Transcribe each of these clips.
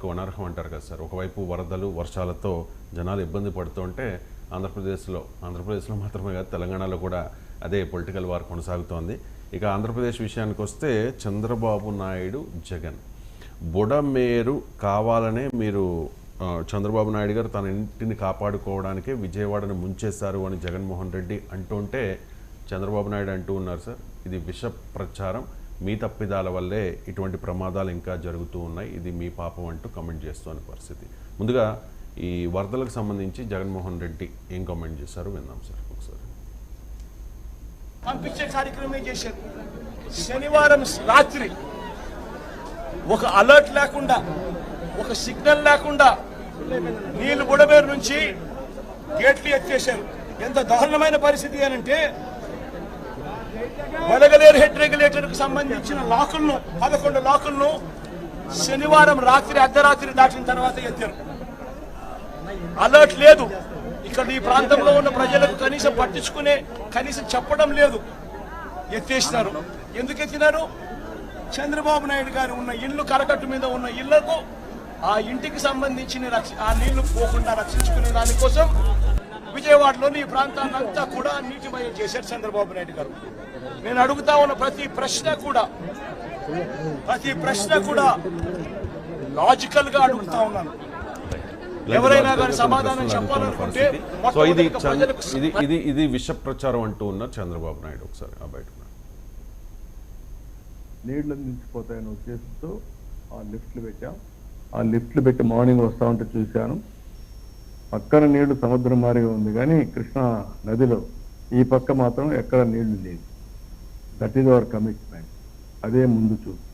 బతుకు అనర్హం అంటారు కదా సార్. ఒకవైపు వరదలు వర్షాలతో జనాలు ఇబ్బంది పడుతుంటే ఆంధ్రప్రదేశ్లో ఆంధ్రప్రదేశ్లో మాత్రమే కాదు తెలంగాణలో కూడా అదే పొలిటికల్ వార్ కొనసాగుతోంది. ఇక ఆంధ్రప్రదేశ్ విషయానికి వస్తే చంద్రబాబు నాయుడు జగన్. బుడమేరు కావాలనే మీరు చంద్రబాబు నాయుడు గారు తన ఇంటిని కాపాడుకోవడానికే విజయవాడను ముంచేశారు అని జగన్మోహన్ రెడ్డి అంటుంటే చంద్రబాబు నాయుడు అంటూ ఉన్నారు సార్. ఇది విష ప్రచారం మీ తప్పిదాల వల్లే ఇటువంటి ప్రమాదాలు ఇంకా జరుగుతూ ఉన్నాయి. ఇది మీ పాపం అంటూ కమెంట్ చేస్తున్న పరిస్థితి. ముందుగా ఈ వరదలకు సంబంధించి జగన్మోహన్ రెడ్డి ఏం కామెంట్ చేశారు విన్నాం సార్ ఒకసారి. పంపించే కార్యక్రమం చేశారు? శనివారం రాత్రి ఒక అలర్ట్ లేకుండా ఒక సిగ్నల్ లేకుండా నీళ్ళు బుడమేరు నుంచి గేట్లు ఎత్తేశారు. ఎంత దారుణమైన పరిస్థితి అనంటే వెలగలేరు హెడ్ రెగ్యులేటర్కు సంబంధించిన లాకులను పదకొండు లాకులను శనివారం రాత్రి అర్ధరాత్రి దాటిన తర్వాత ఎత్తారు. అలర్ట్ లేదు. ఇక్కడ ఈ ప్రాంతంలో ఉన్న ప్రజలకు కనీసం పట్టించుకునే కనీసం చెప్పడం లేదు. ఎత్తేసినారు. ఎందుకు ఎత్తినారు? చంద్రబాబు నాయుడు గారు ఉన్న ఇల్లు కరకట్టు మీద ఉన్న ఇళ్ళకు ఆ ఇంటికి సంబంధించిన రక్ష ఆ నీళ్ళు పోకుండా రక్షించుకునే దానికోసం విజయవాడలోని ఈ ప్రాంతాన్ని అంతా కూడా నీటిమయం చేశారు చంద్రబాబు నాయుడు గారు. నేను అడుగుతా ఉన్న ప్రతి ప్రశ్న కూడా ప్రతి ప్రశ్న కూడా లాజికల్గా అడుగుతా ఉన్నాను. ఎవరైనా కానీ సమాధానం చెప్పాలనుకుంటే సో ఇది ఇది ఇది ఇది విష ప్రచారం అంటూ ఉన్నారు చంద్రబాబు నాయుడు ఒకసారి ఆ బయట నీళ్ళు నిలిచిపోతాయనే ఉద్దేశంతో ఆ లిఫ్ట్లు పెట్టాం. ఆ లిఫ్ట్లు పెట్టి మార్నింగ్ వస్తా ఉంటే చూశాను. పక్కన నీళ్ళు సముద్రం మారిగా ఉంది కానీ కృష్ణా నదిలో ఈ పక్క మాత్రం ఎక్కడ నీళ్ళు లేదు దట్ ఈజ్ అవర్ కమిట్మెంట్ అదే ముందు చూపు.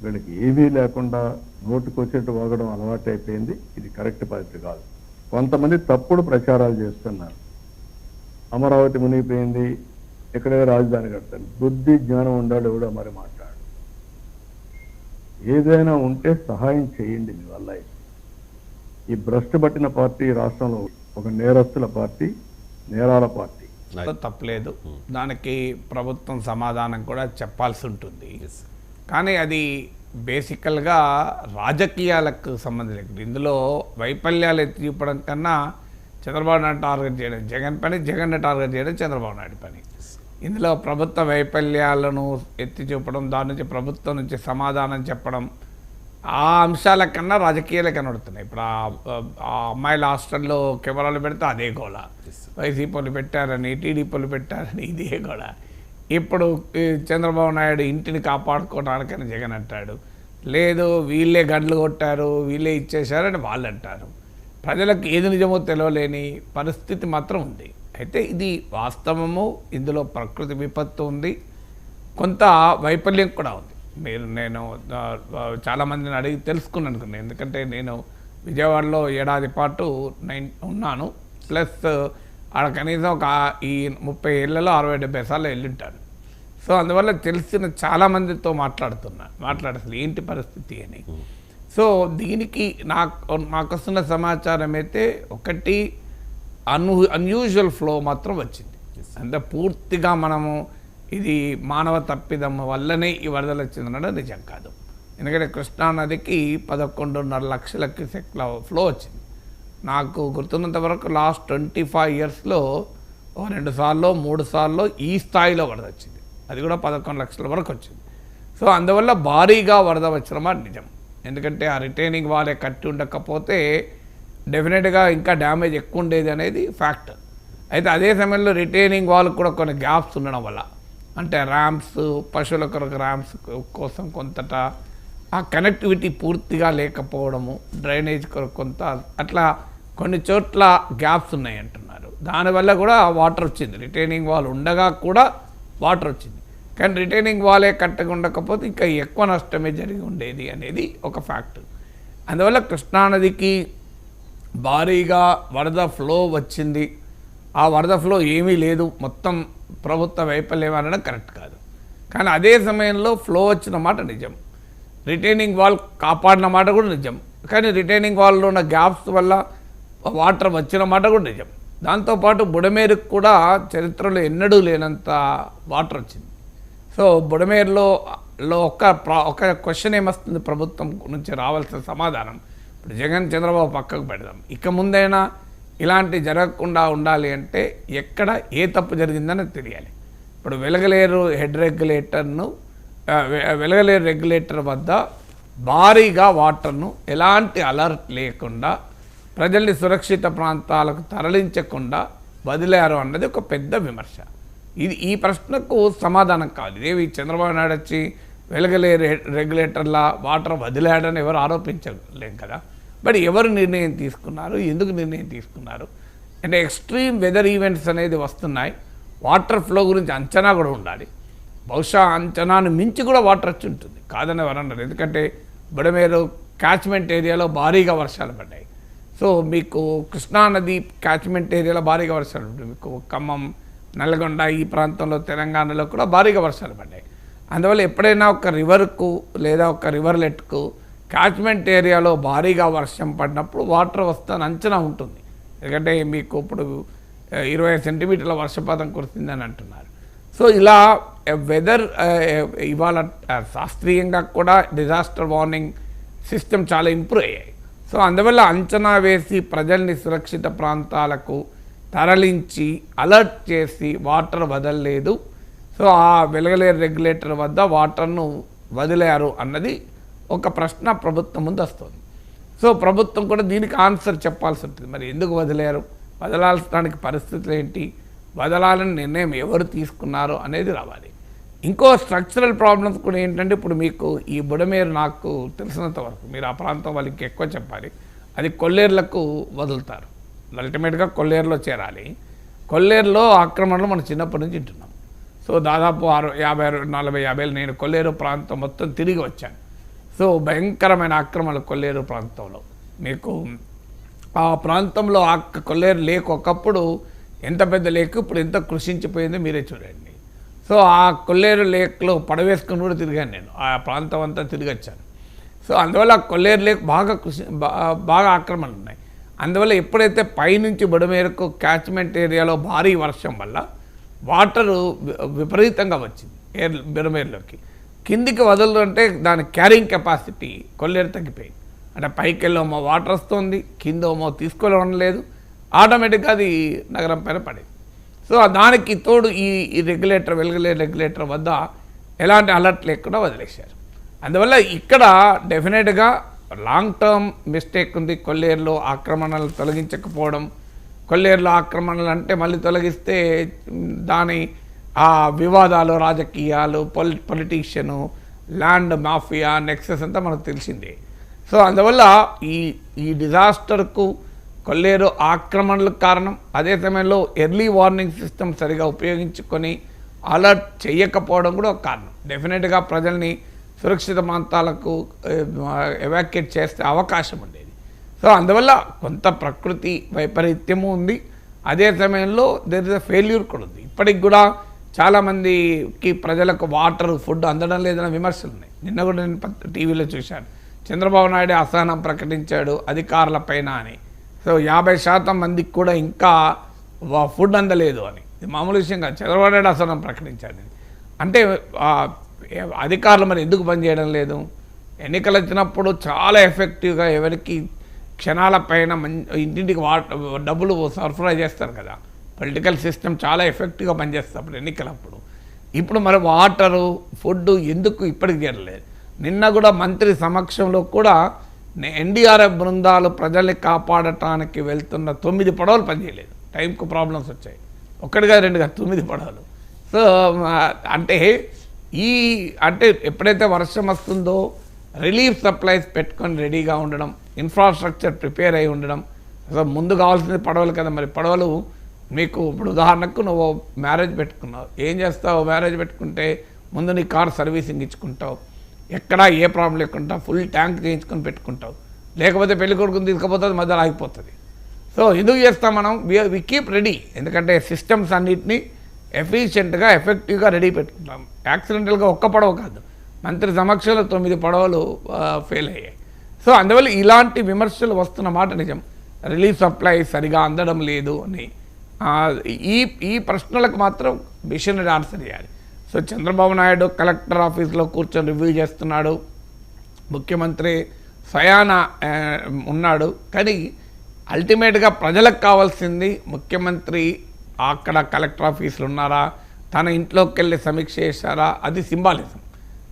వీళ్ళకి ఏమీ లేకుండా నోటుకొచ్చేట్టు వాగడం అలవాటైపోయింది ఇది కరెక్ట్ పద్ధతి కాదు. కొంతమంది తప్పుడు ప్రచారాలు చేస్తున్నారు. అమరావతి మునిగిపోయింది. ఇక్కడే రాజధాని కడతాను. బుద్ధి జ్ఞానం ఉండాలి ఎవడో మరి మాట్లాడు. ఏదైనా ఉంటే సహాయం చేయండి మీ వల్ల ఈ భ్రష్టు పట్టిన పార్టీ రాష్ట్రంలో ఒక నేరస్తుల పార్టీ నేరాల పార్టీ. తప్పలేదు. దానికి ప్రభుత్వం సమాధానం కూడా చెప్పాల్సి ఉంటుంది. కానీ అది బేసికల్గా రాజకీయాలకు సంబంధించి ఇందులో వైఫల్యాలు ఎత్తి చూపడం కన్నా చంద్రబాబు నాయుడు టార్గెట్ చేయడం జగన్ పని జగన్ టార్గెట్ చేయడం చంద్రబాబు నాయుడు పని. ఇందులో ప్రభుత్వ వైఫల్యాలను ఎత్తి చూపడం దాని నుంచి ప్రభుత్వం నుంచి సమాధానం చెప్పడం ఆ అంశాల కన్నా రాజకీయాలే కనబడుతున్నాయి. ఇప్పుడు ఆ- అమ్మాయిల హాస్టల్లో కెమెరాలు పెడితే అదే గోళ వైసీపీలు పెట్టారని టీడీపీలు పెట్టారని ఇదే గోళ ఇప్పుడు చంద్రబాబు నాయుడు ఇంటిని కాపాడుకోవడానికని జగన్ అంటాడు. లేదు వీళ్ళే గండ్లు కొట్టారు వీళ్ళే ఇచ్చేశారని వాళ్ళు అంటారు. ప్రజలకు ఏది నిజమో తెలియలేని పరిస్థితి మాత్రం ఉంది. అయితే ఇది వాస్తవము ఇందులో ప్రకృతి విపత్తు ఉంది కొంత వైఫల్యం కూడా ఉంది. మీరు నేను చాలామందిని అడిగి తెలుసుకున్నాను అనుకున్నాను ఎందుకంటే నేను విజయవాడలో ఏడాది పాటు నైన్ ఉన్నాను. ప్లస్ ఆడ కనీసం ఒక ఈ ముప్పై ఏళ్ళలో అరవై డెబ్బై సార్లు వెళ్ళుంటాను సో అందువల్ల తెలిసిన చాలామందితో మాట్లాడుతున్నా మాట్లాడుతుంది ఏంటి పరిస్థితి అని. సో దీనికి నాకు నాకు వస్తున్న సమాచారం అయితే ఒకటి అను అన్యూజువల్ ఫ్లో మాత్రం వచ్చింది. అంటే పూర్తిగా మనము ఇది మానవ తప్పిదం వల్లనే ఈ వరదలు వచ్చిందనడం నిజం కాదు. ఎందుకంటే కృష్ణా నదికి పదకొండున్నర లక్షల క్యూసెక్ల ఫ్లో వచ్చింది. నాకు గుర్తున్నంత వరకు లాస్ట్ ట్వంటీ ఫైవ్ ఇయర్స్లో ఓ రెండు సార్లు మూడు సార్లు ఈ స్థాయిలో వరద వచ్చింది. అది కూడా పదకొండు లక్షల వరకు వచ్చింది. సో అందువల్ల భారీగా వరద వచ్చిన మాట నిజం. ఎందుకంటే ఆ రిటైనింగ్ వాళ్ళే కట్టి ఉండకపోతే డెఫినెట్గా ఇంకా డ్యామేజ్ ఎక్కువ ఉండేది అనేది ఫ్యాక్ట్. అయితే అదే సమయంలో రిటైనింగ్ వాళ్ళకు కూడా కొన్ని గ్యాప్స్ ఉండడం వల్ల అంటే ర్యామ్స్ పశువుల కొరకు ర్యామ్స్ కోసం కొంతట ఆ కనెక్టివిటీ పూర్తిగా లేకపోవడము డ్రైనేజ్ కొరకు కొంత అట్లా కొన్ని చోట్ల గ్యాప్స్ ఉన్నాయి అంటున్నారు దానివల్ల కూడా వాటర్ వచ్చింది. రిటైనింగ్ వాల్ ఉండగా కూడా వాటర్ వచ్చింది. కానీ రిటైనింగ్ వాలే కట్టగా ఉండకపోతే ఇంకా ఎక్కువ నష్టమే జరిగి ఉండేది అనేది ఒక ఫ్యాక్ట్. అందువల్ల కృష్ణానదికి భారీగా వరద ఫ్లో వచ్చింది. ఆ వరద ఫ్లో ఏమీ లేదు. మొత్తం ప్రభుత్వ వైఫల్యం అనడం కరెక్ట్ కాదు. కానీ అదే సమయంలో ఫ్లో వచ్చిన మాట నిజం. రిటైనింగ్ వాల్ కాపాడిన మాట కూడా నిజం. కానీ రిటైనింగ్ వాల్లో ఉన్న గ్యాప్స్ వల్ల వాటర్ వచ్చిన మాట కూడా నిజం. దాంతోపాటు బుడమేరుకు కూడా చరిత్రలో ఎన్నడూ లేనంత వాటర్ వచ్చింది. సో బుడమేరులో లో ఒక ప్రా- ఒక క్వశ్చన్ ఏమొస్తుంది ప్రభుత్వం నుంచి రావాల్సిన సమాధానం? ఇప్పుడు జగన్ చంద్రబాబు పక్కకు పెడదాం. ఇక ముందైనా ఇలాంటి జరగకుండా ఉండాలి అంటే ఎక్కడ ఏ తప్పు జరిగిందని తెలియాలి. ఇప్పుడు వెలగలేరు హెడ్ రెగ్యులేటర్ను వెలగలేరు రెగ్యులేటర్ వద్ద భారీగా వాటర్ను ఎలాంటి అలర్ట్ లేకుండా ప్రజల్ని సురక్షిత ప్రాంతాలకు తరలించకుండా వదిలారు అన్నది ఒక పెద్ద విమర్శ. ఇది ఈ ప్రశ్నకు సమాధానం కాదు. ఇదేవి చంద్రబాబు నాయుడు వచ్చి వెలగలే రెగ్యులేటర్ల వాటర్ వదిలాడని ఎవరు ఆరోపించలేం కదా? బట్ ఎవరు నిర్ణయం తీసుకున్నారు? ఎందుకు నిర్ణయం తీసుకున్నారు? అంటే ఎక్స్ట్రీమ్ వెదర్ ఈవెంట్స్ అనేది వస్తున్నాయి. వాటర్ ఫ్లో గురించి అంచనా కూడా ఉండాలి. బహుశా అంచనాను మించి కూడా వాటర్ వచ్చి ఉంటుంది. కాదని ఎవరన్నారు ఎందుకంటే బుడమేరు క్యాచ్మెంట్ ఏరియాలో భారీగా వర్షాలు పడ్డాయి. సో మీకు కృష్ణానది క్యాచ్మెంట్ ఏరియాలో భారీగా వర్షాలు పడ్డాయి మీకు ఖమ్మం నల్గొండ ఈ ప్రాంతంలో తెలంగాణలో కూడా భారీగా వర్షాలు పడ్డాయి. అందువల్ల ఎప్పుడైనా ఒక రివర్కు లేదా ఒక రివర్లెట్కు క్యాచ్మెంట్ ఏరియాలో భారీగా వర్షం పడినప్పుడు వాటర్ వస్తాను అంచనా ఉంటుంది. ఎందుకంటే మీకు ఇప్పుడు ఇరవై సెంటీమీటర్ల వర్షపాతం కురిసిందని అంటున్నారు. సో ఇలా వెదర్ ఇవాళ శాస్త్రీయంగా కూడా డిజాస్టర్ వార్నింగ్ సిస్టమ్ చాలా ఇంప్రూవ్ అయ్యాయి. సో అందువల్ల అంచనా వేసి ప్రజల్ని సురక్షిత ప్రాంతాలకు తరలించి అలర్ట్ చేసి వాటర్ వదలలేదు. సో ఆ వెలగలేరు రెగ్యులేటర్ వద్ద వాటర్ను వదిలారు అన్నది ఒక ప్రశ్న ప్రభుత్వం ముందు వస్తుంది. సో ప్రభుత్వం కూడా దీనికి ఆన్సర్ చెప్పాల్సి ఉంటుంది. మరి ఎందుకు వదిలేరు? వదలాల్సడానికి పరిస్థితులు ఏంటి? వదలాలని నిర్ణయం ఎవరు తీసుకున్నారు అనేది రావాలి. ఇంకో స్ట్రక్చరల్ ప్రాబ్లమ్స్ కూడా ఏంటంటే ఇప్పుడు మీకు ఈ బుడమేరు నాకు తెలిసినంత వరకు మీరు ఆ ప్రాంతం వాళ్ళకి ఎక్కువ చెప్పాలి. అది కొల్లేర్లకు వదులుతారు. అల్టిమేట్గా కొల్లేరులో చేరాలి. కొల్లేరులో ఆక్రమణలు మనం చిన్నప్పటి నుంచి వింటున్నాం. సో దాదాపు ఆరు యాభై అరవై నలభై యాభై నేను కొల్లేరు ప్రాంతం మొత్తం తిరిగి వచ్చాను. సో భయంకరమైన ఆక్రమణలు కొల్లేరు ప్రాంతంలో. మీకు ఆ ప్రాంతంలో ఆ కొల్లేరు లేక్ ఒకప్పుడు ఎంత పెద్ద లేక్ ఇప్పుడు ఎంత కృషించిపోయిందో మీరే చూడండి. సో ఆ కొల్లేరు లేక్లో పడవేసుకుని కూడా తిరిగాను నేను. ఆ ప్రాంతం అంతా తిరిగొచ్చాను సో అందువల్ల ఆ కొల్లేరు లేక్ బాగా కృషి బాగా ఆక్రమణలు ఉన్నాయి. అందువల్ల ఎప్పుడైతే పైనుంచి బుడమేరకు క్యాచ్మెంట్ ఏరియాలో భారీ వర్షం వల్ల వాటరు విపరీతంగా వచ్చింది. ఏర్ బుడమేరులోకి కిందికి వదలంటే దాని క్యారింగ్ కెపాసిటీ కొల్లేరు తగ్గిపోయింది. అంటే పైకి వెళ్ళేమో వాటర్ వస్తుంది కిందేమో తీసుకోవడం లేదు ఆటోమేటిక్గా అది నగరం పైన పడేది. సో దానికి తోడు ఈ రెగ్యులేటర్ వెలుగులే రెగ్యులేటర్ వద్ద ఎలాంటి అలర్ట్ లేకుండా వదిలేశారు. అందువల్ల ఇక్కడ డెఫినెట్గా లాంగ్ టర్మ్ మిస్టేక్ ఉంది. కొల్లేరులో ఆక్రమణలు తొలగించకపోవడం కొల్లేరులో ఆక్రమణలు అంటే మళ్ళీ తొలగిస్తే దాని ఆ వివాదాలు రాజకీయాలు పొలి పొలిటీషియను ల్యాండ్ మాఫియా నెక్సెస్ అంతా మనకు తెలిసిందే. సో అందువల్ల ఈ ఈ డిజాస్టర్కు కొల్లేరు ఆక్రమణలకు కారణం. అదే సమయంలో ఎర్లీ వార్నింగ్ సిస్టమ్ సరిగా ఉపయోగించుకొని అలర్ట్ చేయకపోవడం కూడా ఒక కారణం. డెఫినెట్గా ప్రజల్ని సురక్షిత ప్రాంతాలకు ఎవాక్యుయేట్ చేస్తే అవకాశం ఉండేది. సో అందువల్ల కొంత ప్రకృతి వైపరీత్యము ఉంది. అదే సమయంలో దేర్ ఇస్ అ ఫెయిల్యూర్ కూడా ఉంది. ఇప్పటికి కూడా చాలామందికి ప్రజలకు వాటర్ ఫుడ్ అందడం లేదన్న విమర్శలు ఉన్నాయి. నిన్న కూడా నేను టీవీలో చూశాను. చంద్రబాబు నాయుడు అసహనం ప్రకటించాడు అధికారుల పైన అని. సో యాభై శాతం మందికి కూడా ఇంకా ఫుడ్ అందలేదు అని. ఇది మామూలు విషయం కాదు. చంద్రబాబు నాయుడు అసహనం ప్రకటించాడు అంటే అధికారులు మరి ఎందుకు పనిచేయడం లేదు? ఎన్నికలు వచ్చినప్పుడు చాలా ఎఫెక్టివ్గా ఎవరికి క్షణాల పైన మంచి ఇంటింటికి వా డబ్బులు సరఫరా చేస్తారు కదా. పొలిటికల్ సిస్టమ్ చాలా ఎఫెక్టివ్గా పనిచేస్తుంది అప్పుడు ఎన్నికలప్పుడు. ఇప్పుడు మరి వాటరు ఫుడ్ ఎందుకు ఇప్పటికి చేరలేదు నిన్న కూడా మంత్రి సమక్షంలో కూడా ఎన్డీఆర్ఎఫ్ బృందాలు ప్రజల్ని కాపాడటానికి వెళ్తున్న తొమ్మిది పడవలు పనిచేయలేదు. టైంకు ప్రాబ్లమ్స్ వచ్చాయి. ఒక్కటిగా రెండుగా తొమ్మిది పడవలు. సో అంటే ఈ అంటే ఎప్పుడైతే వర్షం వస్తుందో రిలీఫ్ సప్లైస్ పెట్టుకొని రెడీగా ఉండడం ఇన్ఫ్రాస్ట్రక్చర్ ప్రిపేర్ అయి ఉండడం సో ముందు కావాల్సింది పడవలు కదా మరి. పడవలు మీకు ఇప్పుడు ఉదాహరణకు నువ్వు మ్యారేజ్ పెట్టుకున్నావు. ఏం చేస్తావు? మ్యారేజ్ పెట్టుకుంటే ముందు నీ కార్ సర్వీసింగ్ ఇచ్చుకుంటావు. ఎక్కడా ఏ ప్రాబ్లం లేకుండా ఫుల్ ట్యాంక్ చేయించుకొని పెట్టుకుంటావు. లేకపోతే పెళ్ళి కొడుకుని తీసుకుపోతుంది మధ్యలో ఆగిపోతుంది. సో ఎందుకు చేస్తాం మనం? వి కీప్ రెడీ ఎందుకంటే సిస్టమ్స్ అన్నిటినీ ఎఫిషియెంట్గా ఎఫెక్టివ్గా రెడీ పెట్టుకుంటాం. యాక్సిడెంటల్గా ఒక్క పడవ కాదు. మంత్రి సమక్షంలో తొమ్మిది పడవలు ఫెయిల్ అయ్యాయి. సో అందువల్ల ఇలాంటి విమర్శలు వస్తున్న మాట నిజం. రిలీఫ్ సప్లై సరిగా అందడం లేదు అని. ఈ ఈ ప్రశ్నలకు మాత్రం మిషన్ ఆన్సర్ చేయాలి. సో చంద్రబాబు నాయుడు కలెక్టర్ ఆఫీస్లో కూర్చొని రివ్యూ చేస్తున్నాడు. ముఖ్యమంత్రి సయానా ఉన్నాడు. కానీ అల్టిమేట్గా ప్రజలకు కావాల్సింది ముఖ్యమంత్రి అక్కడ కలెక్టర్ ఆఫీసులు ఉన్నారా? తన ఇంట్లోకి వెళ్ళి సమీక్ష చేశారా? అది సింబాలిజం.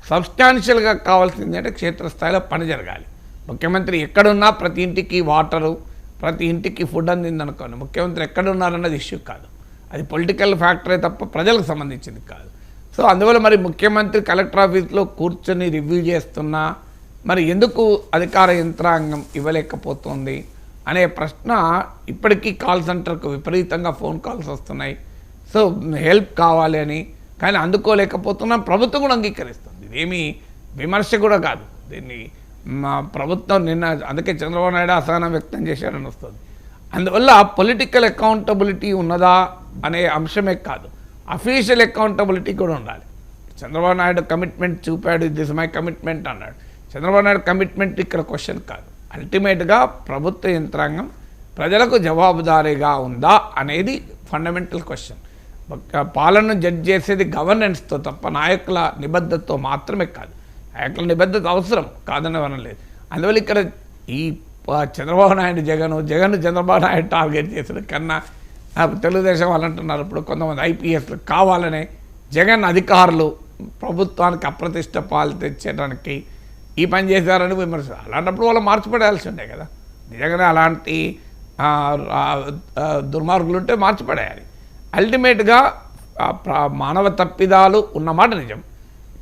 సబ్స్టాన్షియల్గా కావాల్సింది అంటే క్షేత్రస్థాయిలో పని జరగాలి. ముఖ్యమంత్రి ఎక్కడున్నా ప్రతి ఇంటికి వాటరు ప్రతి ఇంటికి ఫుడ్ అందింది అనుకోండి ముఖ్యమంత్రి ఎక్కడున్నారన్నది ఇష్యూ కాదు. అది పొలిటికల్ ఫ్యాక్టరే తప్ప ప్రజలకు సంబంధించింది కాదు. సో అందువల్ల మరి ముఖ్యమంత్రి కలెక్టర్ ఆఫీస్లో కూర్చొని రివ్యూ చేస్తున్నా మరి ఎందుకు అధికార యంత్రాంగం ఇవ్వలేకపోతుంది అనే ప్రశ్న ఇప్పటికీ కాల్ సెంటర్కు విపరీతంగా ఫోన్ కాల్స్ వస్తున్నాయి. సో హెల్ప్ కావాలి అని కానీ అందుకోలేకపోతున్నాం. ప్రభుత్వం కూడా అంగీకరిస్తుంది. ఇదేమీ విమర్శ కూడా కాదు. దీన్ని మా ప్రభుత్వం నిన్న అందుకే చంద్రబాబు నాయుడు అసహనం వ్యక్తం చేశాడని వస్తుంది. అందువల్ల పొలిటికల్ అకౌంటబిలిటీ ఉన్నదా అనే అంశమే కాదు. అఫీషియల్ అకౌంటబిలిటీ కూడా ఉండాలి. చంద్రబాబు నాయుడు కమిట్మెంట్ చూపాడు దిస్ మై కమిట్మెంట్ అన్నాడు. చంద్రబాబు నాయుడు కమిట్మెంట్ ఇక్కడ క్వశ్చన్ కాదు. అల్టిమేట్గా ప్రభుత్వ యంత్రాంగం ప్రజలకు జవాబుదారీగా ఉందా అనేది ఫండమెంటల్ క్వశ్చన్ ఒక పాలనను జడ్జ్ చేసేది గవర్నెన్స్తో తప్ప నాయకుల నిబద్ధతతో మాత్రమే కాదు. నాయకుల నిబద్ధత అవసరం కాదని అనలేదు అందువల్ల ఇక్కడ ఈ చంద్రబాబు నాయుడు జగన్ జగన్ చంద్రబాబు నాయుడు టార్గెట్ చేసిన కన్నా తెలుగుదేశం వాళ్ళు అంటున్నారు ఇప్పుడు కొంతమంది ఐపీఎస్లు కావాలనే జగన్ అధికారులు ప్రభుత్వానికి అప్రతిష్ట పాలు తెచ్చడానికి ఈ పని చేశారని విమర్శ అలాంటప్పుడు వాళ్ళు మార్చిపడాల్సి ఉండే కదా. నిజంగానే అలాంటి దుర్మార్గులు ఉంటే మార్చిపడేయాలి. అల్టిమేట్గా ప్ర- మానవ తప్పిదాలు ఉన్నమాట నిజం.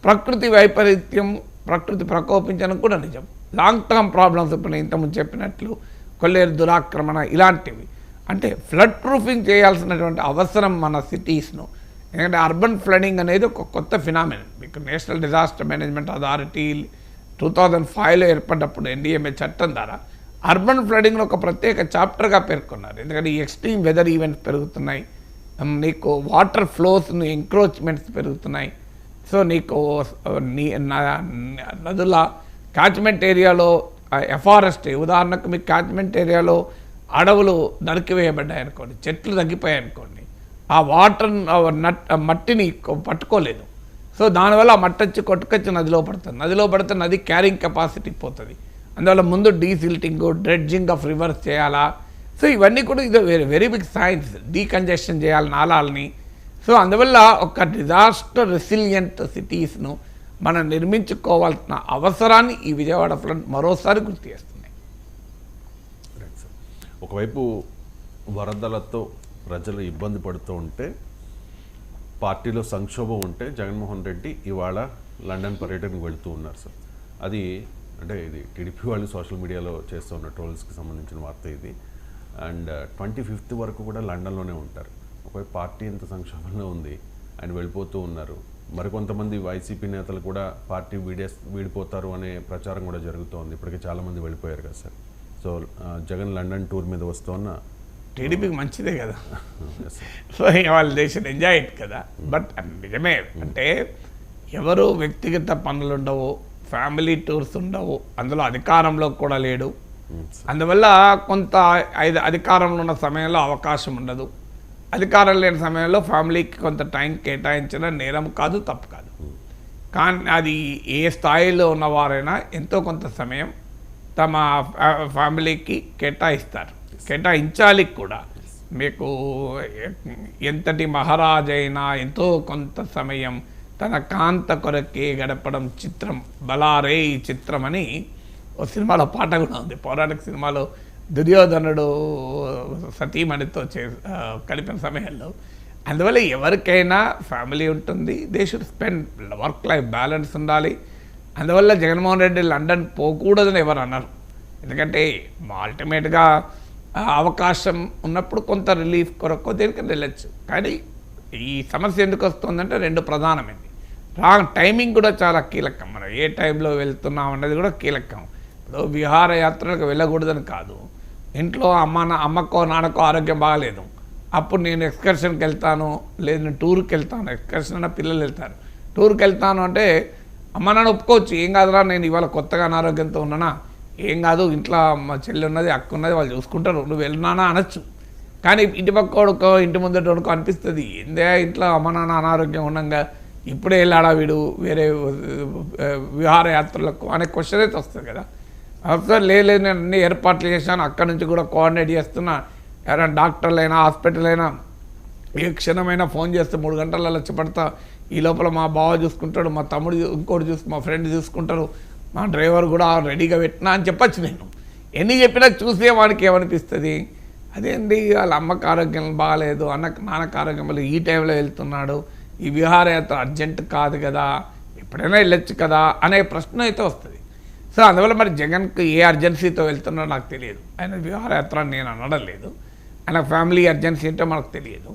ప్రకృతి వైపరీత్యం ప్రకృతి ప్రకోపించడం కూడా నిజం. లాంగ్ టర్మ్ ప్రాబ్లమ్స్ ఇప్పుడు ఇంతకుముందు చెప్పినట్లు కొల్లేరు దురాక్రమణ ఇలాంటివి. అంటే ఫ్లడ్ ప్రూఫింగ్ చేయాల్సినటువంటి అవసరం మన సిటీస్ను ఎందుకంటే అర్బన్ ఫ్లడింగ్ అనేది ఒక కొత్త ఫినామినల్ మీకు national disaster management authority two thousand ఫైవ్లో ఏర్పడ్డప్పుడు ఎన్డీఎంఏ చట్టం ద్వారా అర్బన్ ఫ్లడింగ్ను ఒక ప్రత్యేక చాప్టర్గా పేర్కొన్నారు. ఎందుకంటే ఈ ఎక్స్ట్రీమ్ వెదర్ ఈవెంట్స్ పెరుగుతున్నాయి. నీకు వాటర్ ఫ్లోస్ను ఎంక్రోచ్మెంట్స్ పెరుగుతున్నాయి. సో నీకు నీ నదుల క్యాచ్మెంట్ ఏరియాలో ఎఫారెస్ట్ ఉదాహరణకు మీకు క్యాచ్మెంట్ ఏరియాలో అడవులు నరికివేయబడ్డాయి అనుకోండి చెట్లు తగ్గిపోయాయి అనుకోండి ఆ వాటర్ నట్ మట్టిని పట్టుకోలేదు. సో దానివల్ల ఆ మట్టి వచ్చి కొట్టుకొచ్చి నదిలో పడుతుంది. నదిలో పడితే నది క్యారింగ్ కెపాసిటీ పోతుంది. అందువల్ల ముందు డీసిల్టింగ్ డ్రెడ్జింగ్ ఆఫ్ రివర్స్ చేయాలా? సో ఇవన్నీ కూడా ఇది very very big science decongestion చేయాలి నాళాలని సో అందువల్ల ఒక డిజాస్టర్ రెసిలియంట్ సిటీస్ను మనం నిర్మించుకోవాల్సిన అవసరాన్ని ఈ విజయవాడ ఫ్రంట్ మరోసారి గుర్తు చేస్తున్నాయి. రైట్ సార్ ఒకవైపు వరదలతో ప్రజలు ఇబ్బంది పడుతూ ఉంటే పార్టీలో సంక్షోభం ఉంటే జగన్మోహన్ రెడ్డి ఇవాళ లండన్ పర్యటనకు వెళుతూ ఉన్నారు సార్ అది అంటే ఇది టీడీపీ వాళ్ళు సోషల్ మీడియాలో చేస్తున్న ట్రోల్స్కి సంబంధించిన వార్త ఇది. అండ్ uh, ట్వంటీ ఫిఫ్త్ వరకు కూడా లండన్లోనే ఉంటారు. ఒకవైపు పార్టీ ఎంత సంక్షోభంలో ఉంది ఆయన వెళ్ళిపోతూ ఉన్నారు. మరికొంతమంది వైసీపీ నేతలు కూడా పార్టీ వీడే వీడిపోతారు అనే ప్రచారం కూడా జరుగుతోంది. ఇప్పటికే చాలామంది వెళ్ళిపోయారు కదా sir. So Jagan London tour మీద వస్తున్న టీడీపీకి మంచిదే కదా. సో వాళ్ళ దేశం ఎంజాయ్ కదా. బట్ నిజమే. అంటే ఎవరు వ్యక్తిగత పనులు ఉండవు ఫ్యామిలీ టూర్స్ ఉండవు అందులో అధికారంలో కూడా లేడు. అందువల్ల కొంత ఐదు అధికారంలో ఉన్న సమయంలో అవకాశం ఉండదు. అధికారం లేని సమయంలో ఫ్యామిలీకి కొంత టైం కేటాయించడం నేరం కాదు తప్పు కాదు. కానీ అది ఏ స్థాయిలో ఉన్నవారైనా ఎంతో కొంత సమయం తమ ఫ్యా- ఫ్యామిలీకి కేటాయిస్తారు. కేటాయించాలి కూడా. మీకు ఎంతటి మహారాజైనా ఎంతో కొంత సమయం తన కాంత కొరకే గడపడం చిత్రం బలారే ఈ చిత్రం అని ఓ సినిమాలో పాట కూడా ఉంది. పౌరాణిక సినిమాలో దుర్యోధనుడు సతీమణితో చే కలిపిన సమయంలో అందువల్ల ఎవరికైనా ఫ్యామిలీ ఉంటుంది. They should spend work life balance ఉండాలి. అందువల్ల జగన్మోహన్ రెడ్డి లండన్ పోకూడదని ఎవరు అన్నారు ఎందుకంటే అల్టిమేట్గా అవకాశం ఉన్నప్పుడు కొంత రిలీఫ్ కొరకు దేనికైనా వెళ్ళచ్చు. కానీ ఈ సమస్య ఎందుకు వస్తుందంటే రెండు ప్రధానమైంది రాంగ్ టైమింగ్ కూడా చాలా కీలకం. మనం ఏ టైంలో వెళ్తున్నాం అన్నది కూడా కీలకం. ఇప్పుడు విహారయాత్రలకు వెళ్ళకూడదని కాదు. ఇంట్లో అమ్మ నా అమ్మకో నాన్నకో ఆరోగ్యం బాగాలేదు. అప్పుడు నేను ఎక్స్కర్షన్కి వెళ్తాను లేదు నేను టూర్కి వెళ్తాను ఎక్స్కర్షన్ అన్న పిల్లలు వెళ్తారు. టూర్కి వెళ్తాను అంటే అమ్మ నాన్న ఒప్పుకోవచ్చు ఏం కాదురా నేను ఇవాళ కొత్తగా అనారోగ్యంతో ఉన్నానా? ఏం కాదు ఇంట్లో మా చెల్లి ఉన్నది అక్క ఉన్నది వాళ్ళు చూసుకుంటారు నువ్వు వెళ్ళినానా అనొచ్చు. కానీ ఇంటి పక్క కొడుకో ఇంటి ముందుకొడుకో అనిపిస్తుంది ఏందే ఇంట్లో అమ్మ నాన్న అనారోగ్యం ఉండగా ఇప్పుడే వెళ్ళాడా వీడు వేరే విహారయాత్రలకు అనే క్వశ్చన్ అయితే వస్తుంది కదా. అసలు లేదు నేను అన్ని ఏర్పాట్లు చేశాను. అక్కడి నుంచి కూడా కోఆర్డినేట్ చేస్తున్నా. ఎవరైనా డాక్టర్లైనా హాస్పిటల్ అయినా ఏ క్షణమైనా ఫోన్ చేస్తే మూడు గంటలలో వచ్చి పడతా. ఈ లోపల మా బావ చూసుకుంటాడు మా తమ్ముడు ఇంకోటి చూసు మా ఫ్రెండ్ చూసుకుంటారు మా డ్రైవర్ కూడా రెడీగా పెట్టినా అని చెప్పచ్చు నేను. ఎన్ని చెప్పినా చూసే వాడికి ఏమనిపిస్తుంది? అదేంటి వాళ్ళ అమ్మకి ఆరోగ్యం బాగాలేదు అన్నకు నాన్నకు ఆరోగ్యం బాగాలేదు ఈ టైంలో వెళ్తున్నాడు. ఈ విహారయాత్ర అర్జెంట్ కాదు కదా ఎప్పుడైనా వెళ్ళొచ్చు కదా అనే ప్రశ్న అయితే వస్తుంది. సో అందువల్ల మరి జగన్కి ఏ అర్జెన్సీతో వెళ్తున్నాడో నాకు తెలియదు. ఆయన విహారయాత్ర నేను అనడం లేదు ఆయన ఫ్యామిలీ అర్జెన్సీ ఏంటో మనకు తెలియదు.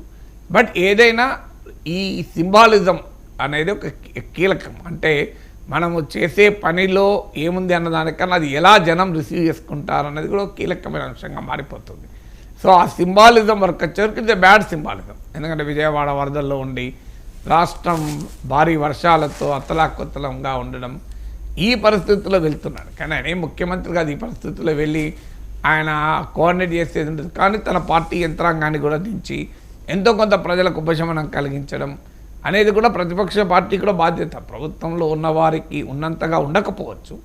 బట్ ఏదైనా ఈ సింబాలిజం అనేది ఒక కీలకం. అంటే మనము చేసే పనిలో ఏముంది అన్న దానికన్నా అది ఎలా జనం రిసీవ్ చేసుకుంటారు అనేది కూడా ఒక కీలకమైన అంశంగా మారిపోతుంది. సో ఆ సింబాలిజం వరకు వచ్చేవరకు ఇది బ్యాడ్ సింబాలిజం ఎందుకంటే విజయవాడ వరదల్లో ఉండి రాష్ట్రం భారీ వర్షాలతో అత్తలాకొత్తలంగా ఉండడం ఈ పరిస్థితుల్లో వెళ్తున్నాడు. కానీ ఆయన ముఖ్యమంత్రి కాదు ఈ పరిస్థితుల్లో వెళ్ళి ఆయన కోఆర్డినేట్ చేసేది ఉంటుంది కానీ తన పార్టీ యంత్రాంగాన్ని కూడా దించి ఎంతో కొంత ప్రజలకు ఉపశమనం కలిగించడం అనేది కూడా ప్రతిపక్ష పార్టీ కూడా బాధ్యత. ప్రభుత్వంలో ఉన్న వారికి ఉన్నంతగా ఉండకపోవచ్చు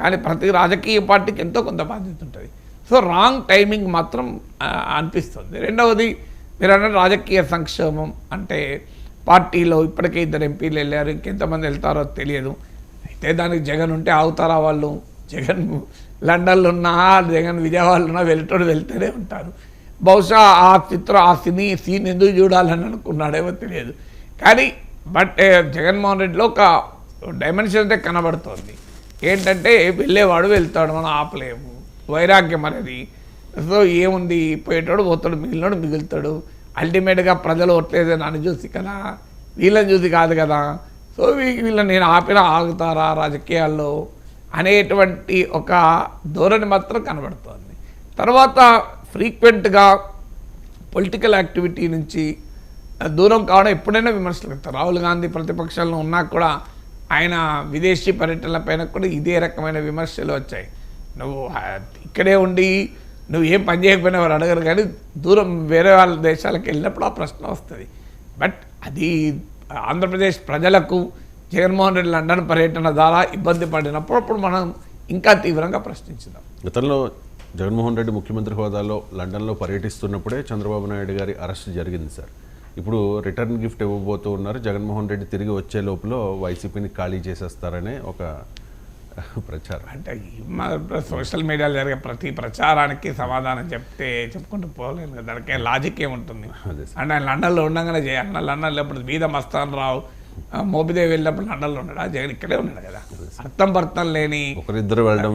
కానీ ప్రతి రాజకీయ పార్టీకి ఎంతో కొంత బాధ్యత ఉంటుంది. సో రాంగ్ టైమింగ్ మాత్రం అనిపిస్తుంది. రెండవది మీరు అన్న రాజకీయ సంక్షేమం అంటే పార్టీలో ఇప్పటికే ఇద్దరు ఎంపీలు వెళ్ళారు ఇంకెంతమంది వెళ్తారో తెలియదు. దానికి జగన్ ఉంటే అవుతారా వాళ్ళు? జగన్ లండన్లో ఉన్నా జగన్ విజయవాడలో ఉన్నా వెళ్ళేటోడు వెళ్తూనే ఉంటారు. బహుశా ఆ చిత్రం ఆ సినీ సీన్ ఎందుకు చూడాలని అనుకున్నాడేమో తెలియదు. కానీ బట్ జగన్మోహన్ రెడ్డిలో ఒక డైమెన్షన్ అయితే కనబడుతోంది. ఏంటంటే వెళ్ళేవాడు వెళ్తాడు మనం ఆపలేము. వైరాగ్యం అనేది. సో ఏముంది? పోయేటోడు పోతాడు మిగిలినోడు మిగులుతాడు. అల్టిమేట్గా ప్రజలు ఓట్లేదు అని చూసి కదా. వీళ్ళని చూసి కాదు కదా. సో వీళ్ళని నేను ఆపినా ఆగుతారా రాజకీయాల్లో అనేటువంటి ఒక ధోరణి మాత్రం కనబడుతోంది. తర్వాత ఫ్రీక్వెంట్గా పొలిటికల్ యాక్టివిటీ నుంచి దూరం కావడం ఎప్పుడైనా విమర్శలు పెడతారు. రాహుల్ గాంధీ ప్రతిపక్షంలో ఉన్నా కూడా ఆయన విదేశీ పర్యటనల పైన కూడా ఇదే రకమైన విమర్శలు వచ్చాయి. నువ్వు ఇక్కడే ఉండి నువ్వు ఏం పని చేయకపోయినా వారు అడగరు కానీ దూరం వేరే వాళ్ళ దేశాలకు వెళ్ళినప్పుడు ఆ ప్రశ్న వస్తుంది. బట్ అది ఆంధ్రప్రదేశ్ ప్రజలకు జగన్మోహన్ రెడ్డి లండన్ పర్యటన ద్వారా ఇబ్బంది పడినప్పుడు అప్పుడు మనం ఇంకా తీవ్రంగా ప్రశ్నించుదాం గతంలో జగన్మోహన్ రెడ్డి ముఖ్యమంత్రి హోదాలో లండన్లో పర్యటిస్తున్నప్పుడే చంద్రబాబు నాయుడు గారి అరెస్ట్ జరిగింది సార్. ఇప్పుడు రిటర్న్ గిఫ్ట్ ఇవ్వబోతూ ఉన్నారు. జగన్మోహన్ రెడ్డి తిరిగి వచ్చే లోపల వైసీపీని ఖాళీ చేసేస్తారనే ఒక ప్రచారం. అంటే సోషల్ మీడియాలో జరిగే ప్రతి ప్రచారానికి సమాధానం చెప్తే చెప్పుకుంటూ పోలేను కదా. దానికి లాజిక్ ఏముంటుంది. అంటే ఆయన లండన్లో ఉండగానే చేయాలి లండన్లో ఇప్పుడు బీద మస్తాన్ రావు మోపిదేవి వెళ్ళినప్పుడు లండన్లో ఉన్నాడు? జగన్ ఇక్కడే ఉన్నాడు కదా. అర్థం పర్థం లేని ఒకరిద్దరు వెళ్ళడం